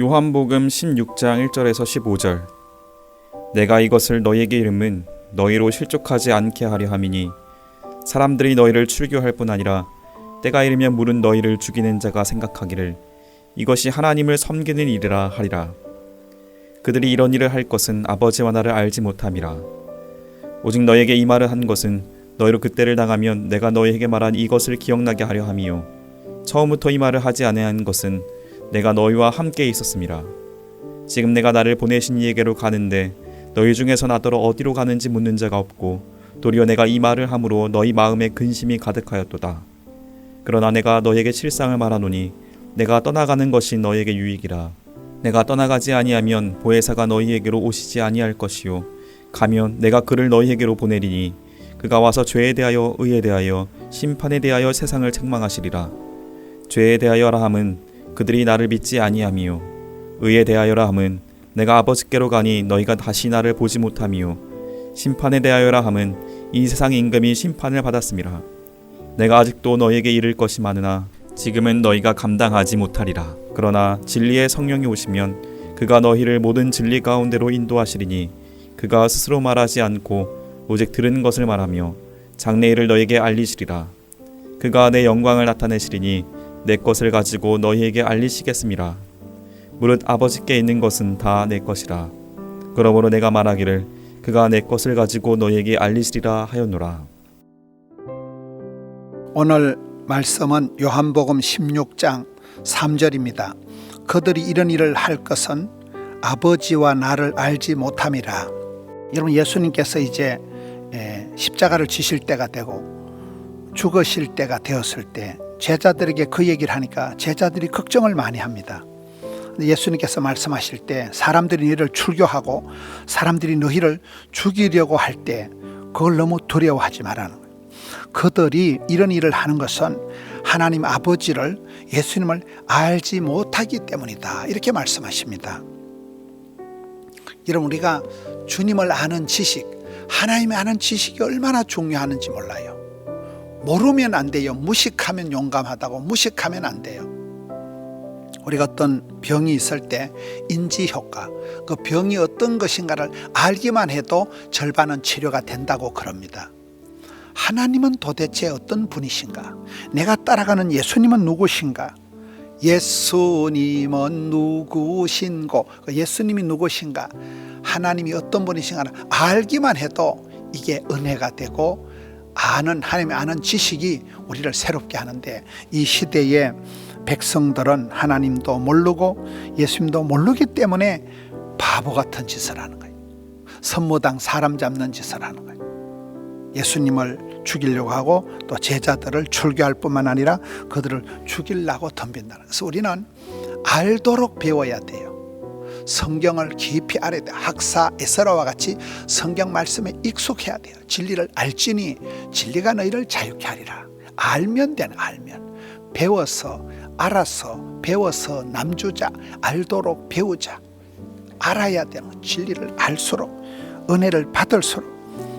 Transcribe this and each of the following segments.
요한복음 16장 1절에서 15절. 내가 이것을 너희에게 이름은 너희로 실족하지 않게 하려 함이니 사람들이 너희를 출교할 뿐 아니라 때가 이르면 물은 너희를 죽이는 자가 생각하기를 이것이 하나님을 섬기는 일이라 하리라. 그들이 이런 일을 할 것은 아버지와 나를 알지 못함이라. 오직 너희에게 이 말을 한 것은 너희로 그때를 당하면 내가 너희에게 말한 이것을 기억나게 하려 함이요. 처음부터 이 말을 하지 아니한 것은 내가 너희와 함께 있었음이라. 지금 내가 나를 보내신 이에게로 가는데 너희 중에서 나더러 어디로 가는지 묻는 자가 없고 도리어 내가 이 말을 함으로 너희 마음에 근심이 가득하였도다. 그러나 내가 너희에게 실상을 말하노니 내가 떠나가는 것이 너희에게 유익이라. 내가 떠나가지 아니하면 보혜사가 너희에게로 오시지 아니할 것이요 가면 내가 그를 너희에게로 보내리니 그가 와서 죄에 대하여 의에 대하여 심판에 대하여 세상을 책망하시리라. 죄에 대하여라 함은 그들이 나를 믿지 아니함이요. 의에 대하여라 함은 내가 아버지께로 가니 너희가 다시 나를 보지 못함이요. 심판에 대하여라 함은 이 세상의 임금이 심판을 받았음이라 내가 아직도 너희에게 이를 것이 많으나 지금은 너희가 감당하지 못하리라. 그러나 진리의 성령이 오시면 그가 너희를 모든 진리 가운데로 인도하시리니 그가 스스로 말하지 않고 오직 들은 것을 말하며 장래일을 너희에게 알리시리라. 그가 내 영광을 나타내시리니 내 것을 가지고 너희에게 알리시겠습니다. 무릇 아버지께 있는 것은 다 내 것이라. 그러므로 내가 말하기를 그가 내 것을 가지고 너희에게 알리시리라 하였노라. 오늘 말씀은 요한복음 16장 3절입니다. 그들이 이런 일을 할 것은 아버지와 나를 알지 못함이라. 여러분 예수님께서 이제 에, 십자가를 지실 때가 되고 죽으실 때가 되었을 때 제자들에게 그 얘기를 하니까 제자들이 걱정을 많이 합니다. 예수님께서 말씀하실 때 사람들이 너희를 출교하고 사람들이 너희를 죽이려고 할 때 그걸 너무 두려워하지 말라는 거예요. 그들이 이런 일을 하는 것은 하나님 아버지를 예수님을 알지 못하기 때문이다. 이렇게 말씀하십니다. 여러분 우리가 주님을 아는 지식, 하나님의 아는 지식이 얼마나 중요하는지 몰라요. 모르면 안 돼요. 무식하면 용감하다고 무식하면 안 돼요. 우리가 어떤 병이 있을 때 인지 효과, 그 병이 어떤 것인가를 알기만 해도 절반은 치료가 된다고 그럽니다. 하나님은 도대체 어떤 분이신가? 내가 따라가는 예수님은 누구신가? 예수님은 누구신고? 그 예수님이 누구신가? 하나님이 어떤 분이신가를 알기만 해도 이게 은혜가 되고 아는 하나님의 아는 지식이 우리를 새롭게 하는데 이 시대에 백성들은 하나님도 모르고 예수님도 모르기 때문에 바보 같은 짓을 하는 거예요. 선무당 사람 잡는 짓을 하는 거예요. 예수님을 죽이려고 하고 또 제자들을 출교할 뿐만 아니라 그들을 죽이려고 덤빈다. 그래서 우리는 알도록 배워야 돼요. 성경을 깊이 알아야 돼. 학사 에스라와 같이 성경 말씀에 익숙해야 돼요. 진리를 알지니 진리가 너희를 자유케 하리라. 알면 되는 알면 배워서 알아서 배워서 남주자 알도록 배우자 알아야 되는 진리를 알수록 은혜를 받을수록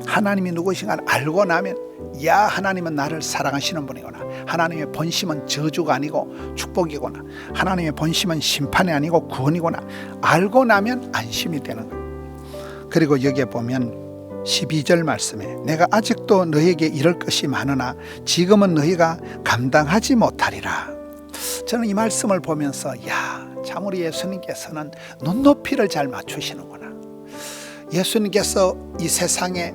하나님이 누구신가를 알고 나면 야 하나님은 나를 사랑하시는 분이구나 하나님의 본심은 저주가 아니고 축복이구나 하나님의 본심은 심판이 아니고 구원이구나 알고 나면 안심이 되는. 거예요 그리고 여기에 보면 12절 말씀에 내가 아직도 너에게 이럴 것이 많으나 지금은 너희가 감당하지 못하리라. 저는 이 말씀을 보면서 야 참 우리 예수님께서는 눈높이를 잘 맞추시는구나. 예수님께서 이 세상에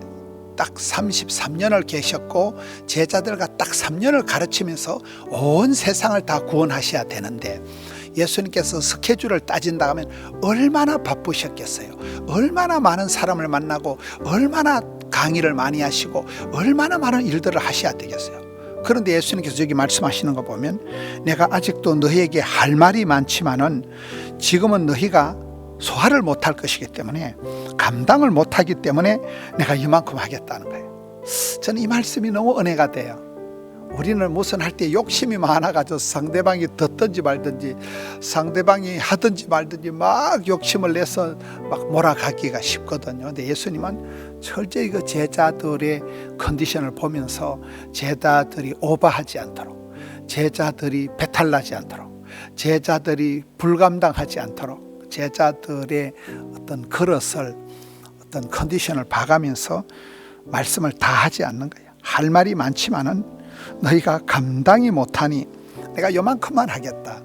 딱 33년을 계셨고 제자들과 딱 3년을 가르치면서 온 세상을 다 구원하셔야 되는데 예수님께서 스케줄을 따진다 하면 얼마나 바쁘셨겠어요. 얼마나 많은 사람을 만나고 얼마나 강의를 많이 하시고 얼마나 많은 일들을 하셔야 되겠어요. 그런데 예수님께서 여기 말씀하시는 거 보면 내가 아직도 너희에게 할 말이 많지만은 지금은 너희가 소화를 못할 것이기 때문에 감당을 못하기 때문에 내가 이만큼 하겠다는 거예요. 저는 이 말씀이 너무 은혜가 돼요. 우리는 무슨 할 때 욕심이 많아가지고 상대방이 듣든지 말든지 상대방이 하든지 말든지 막 욕심을 내서 막 몰아가기가 쉽거든요. 근데 예수님은 철저히 그 제자들의 컨디션을 보면서 제자들이 오버하지 않도록 제자들이 배탈나지 않도록 제자들이 불감당하지 않도록 제자들의 어떤 그릇을 어떤 컨디션을 봐가면서 말씀을 다 하지 않는 거예요. 할 말이 많지만은 너희가 감당이 못하니 내가 요만큼만 하겠다.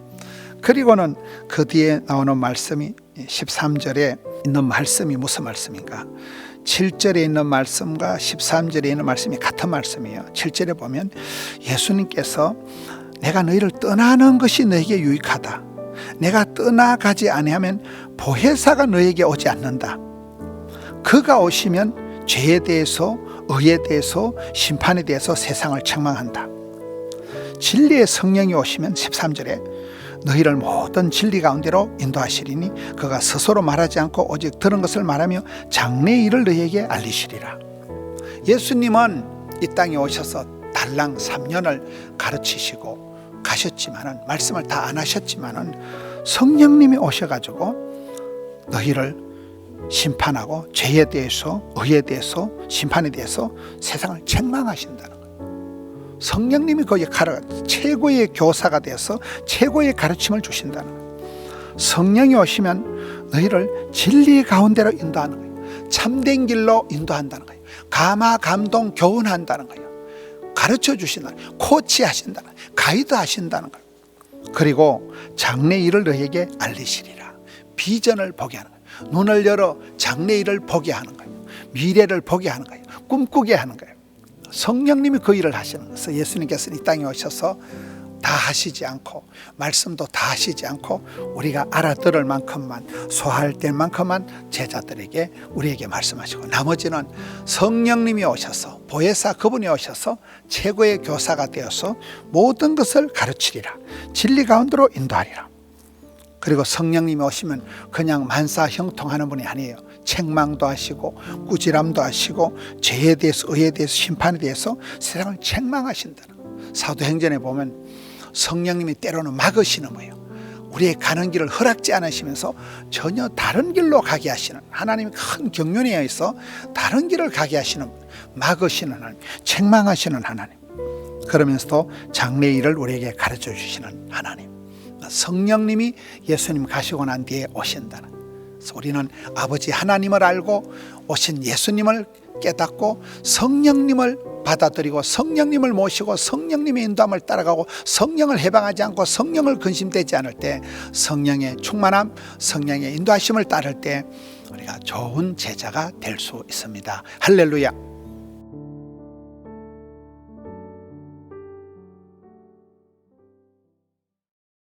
그리고는 그 뒤에 나오는 말씀이 13절에 있는 말씀이 무슨 말씀인가? 7절에 있는 말씀과 13절에 있는 말씀이 같은 말씀이에요. 7절에 보면 예수님께서 내가 너희를 떠나는 것이 너에게 유익하다. 내가 떠나가지 아니하면 보혜사가 너에게 오지 않는다. 그가 오시면 죄에 대해서 의에 대해서 심판에 대해서 세상을 책망한다. 진리의 성령이 오시면 13절에 너희를 모든 진리 가운데로 인도하시리니 그가 스스로 말하지 않고 오직 들은 것을 말하며 장래 일을 너희에게 알리시리라. 예수님은 이 땅에 오셔서 달랑 3년을 가르치시고 가셨지만은 말씀을 다 안 하셨지만은 성령님이 오셔가지고 너희를 심판하고 죄에 대해서 의에 대해서 심판에 대해서 세상을 책망하신다는 거예요. 성령님이 그 역할을 최고의 교사가 되어서 최고의 가르침을 주신다는 거예요. 성령이 오시면 너희를 진리 가운데로 인도하는 거예요. 참된 길로 인도한다는 거예요. 감화 감동 교훈한다는 거예요. 가르쳐 주신다는 거예요. 코치하신다는 거예요. 가이드 하신다는 거예요. 그리고 장래 일을 너에게 알리시리라. 비전을 보게 하는 거예요. 눈을 열어 장래 일을 보게 하는 거예요. 미래를 보게 하는 거예요. 꿈꾸게 하는 거예요. 성령님이 그 일을 하시는 거예요. 예수님께서 이 땅에 오셔서 다 하시지 않고 말씀도 다 하시지 않고 우리가 알아들을 만큼만 소화할 때 만큼만 제자들에게 우리에게 말씀하시고 나머지는 성령님이 오셔서 보혜사 그분이 오셔서 최고의 교사가 되어서 모든 것을 가르치리라 진리 가운데로 인도하리라 그리고 성령님이 오시면 그냥 만사 형통하는 분이 아니에요. 책망도 하시고 꾸지람도 하시고 죄에 대해서 의에 대해서 심판에 대해서 세상을 책망하신다는 거예요. 사도행전에 보면 성령님이 때로는 막으시는 거예요. 우리의 가는 길을 허락지 않으시면서 전혀 다른 길로 가게 하시는 하나님이 큰 경륜에 있어 다른 길을 가게 하시는 분, 막으시는 하나님, 책망하시는 하나님. 그러면서도 장래 일을 우리에게 가르쳐 주시는 하나님. 성령님이 예수님 가시고 난 뒤에 오신다는. 우리는 아버지 하나님을 알고 오신 예수님을 깨닫고 성령님을 받아들이고 성령님을 모시고 성령님의 인도함을 따라가고 성령을 해방하지 않고 성령을 근심되지 않을 때 성령의 충만함, 성령의 인도하심을 따를 때 우리가 좋은 제자가 될 수 있습니다. 할렐루야.